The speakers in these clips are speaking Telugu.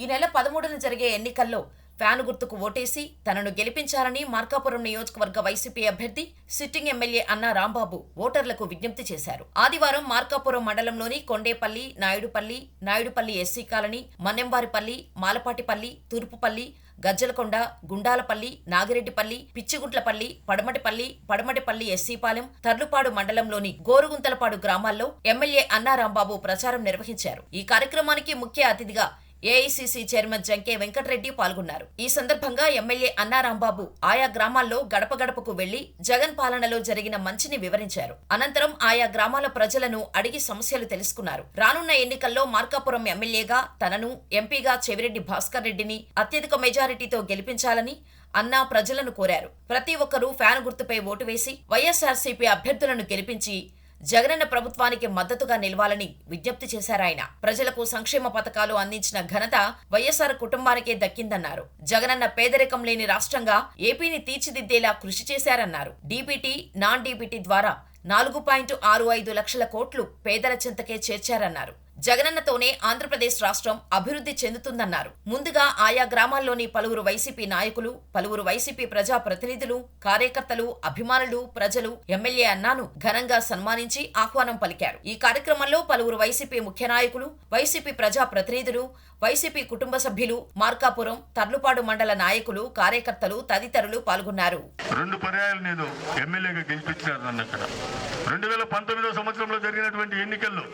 ఈ నెల పదమూడున జరిగే ఎన్నికల్లో ఫ్యాను గుర్తుకు ఓటేసి తనను గెలిపించాలని మార్కాపురం నియోజకవర్గ వైసీపీ అభ్యర్థి సిట్టింగ్ ఎమ్మెల్యే అన్నా రాంబాబు ఓటర్లకు విజ్ఞప్తి చేశారు. ఆదివారం మార్కాపురం మండలంలోని కొండేపల్లి నాయుడుపల్లి నాయుడుపల్లి ఎస్సీ కాలనీ మన్నెంవారిపల్లి మాలపాటిపల్లి తూర్పుపల్లి గజ్జలకొండ గుండాలపల్లి నాగిరెడ్డిపల్లి పిచ్చిగుంట్లపల్లి పడమటిపల్లి పడమటిపల్లి ఎస్సీపాలెం తర్లుపాడు మండలంలోని గోరుగుంతలపాడు గ్రామాల్లో ఎమ్మెల్యే అన్నారాంబాబు ప్రచారం నిర్వహించారు. ఈ కార్యక్రమానికి ముఖ్య అతిథిగా ఏఐసీసీ చైర్మన్ జంకే వెంకటరెడ్డి పాల్గొన్నారు. ఈ సందర్భంగా ఎమ్మెల్యే అన్నారాంబాబు ఆయా గ్రామాల్లో గడప గడపకు వెళ్ళి జగన్ పాలనలో జరిగిన మంచిని వివరించారు. అనంతరం ఆయా గ్రామాల ప్రజలను అడిగి సమస్యలు తెలుసుకున్నారు. రానున్న ఎన్నికల్లో మార్కాపురం ఎమ్మెల్యేగా తనను ఎంపీగా చెవిరెడ్డి భాస్కర్ రెడ్డిని అత్యధిక మెజారిటీతో గెలిపించాలని అన్నా ప్రజలను కోరారు. ప్రతి ఒక్కరూ ఫ్యాన్ గుర్తుపై ఓటు వేసి వైఎస్ఆర్సీపీ అభ్యర్థులను గెలిపించి జగనన్న ప్రభుత్వానికి మద్దతుగా నిలవాలని విజ్ఞప్తి చేశారాయన ప్రజలకు సంక్షేమ పథకాలు అందించిన ఘనత వైఎస్ఆర్ కుటుంబానికే దక్కిందన్నారు. జగనన్న పేదరికం లేని రాష్ట్రంగా ఏపీని తీర్చిదిద్దేలా కృషి చేశారన్నారు. డీబీటీ నాన్ డీబీటీ ద్వారా నాలుగు పాయింట్ ఆరు ఐదు లక్షల కోట్లు పేదల చెంతకే చేర్చారన్నారు. జగనన్నతోనే ఆంధ్రప్రదేశ్ రాష్ట్రం అభివృద్ధి చెందుతుందన్నారు. ముందుగా ఆయా గ్రామాల్లోని పలువురు వైసీపీ నాయకులు పలువురు వైసీపీ ప్రజా ప్రతినిధులు కార్యకర్తలు అభిమానులు ప్రజలు ఎమ్మెల్యే అన్నాను ఘనంగా సన్మానించి ఆహ్వానం పలికారు. ఈ కార్యక్రమంలో పలువురు వైసీపీ ముఖ్య నాయకులు వైసీపీ ప్రజా ప్రతినిధులు వైసీపీ కుటుంబ సభ్యులు మార్కాపురం తర్లుపాడు మండల నాయకులు కార్యకర్తలు తదితరులు పాల్గొన్నారు. రెండు పర్యాయాలు నేను ఎమ్మెల్యేగా గెలిపించినారు నన్ను అక్కడ రెండు వేల పంతొమ్మిదో సంవత్సరంలో జరిగినటువంటి ఎన్నికల్లో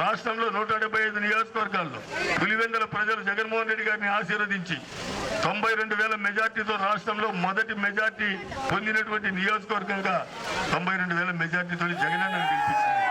రాష్ట్రంలో నూట డెబ్బై ఐదు నియోజకవర్గాల్లో పులివెందల ప్రజలు జగన్మోహన్ రెడ్డి గారిని ఆశీర్వదించి తొంభై రెండు వేల మెజార్టీతో రాష్ట్రంలో మొదటి మెజార్టీ పొందినటువంటి నియోజకవర్గంగా తొంభై రెండు వేల మెజార్టీతో జగనన్నను గెలిపించారు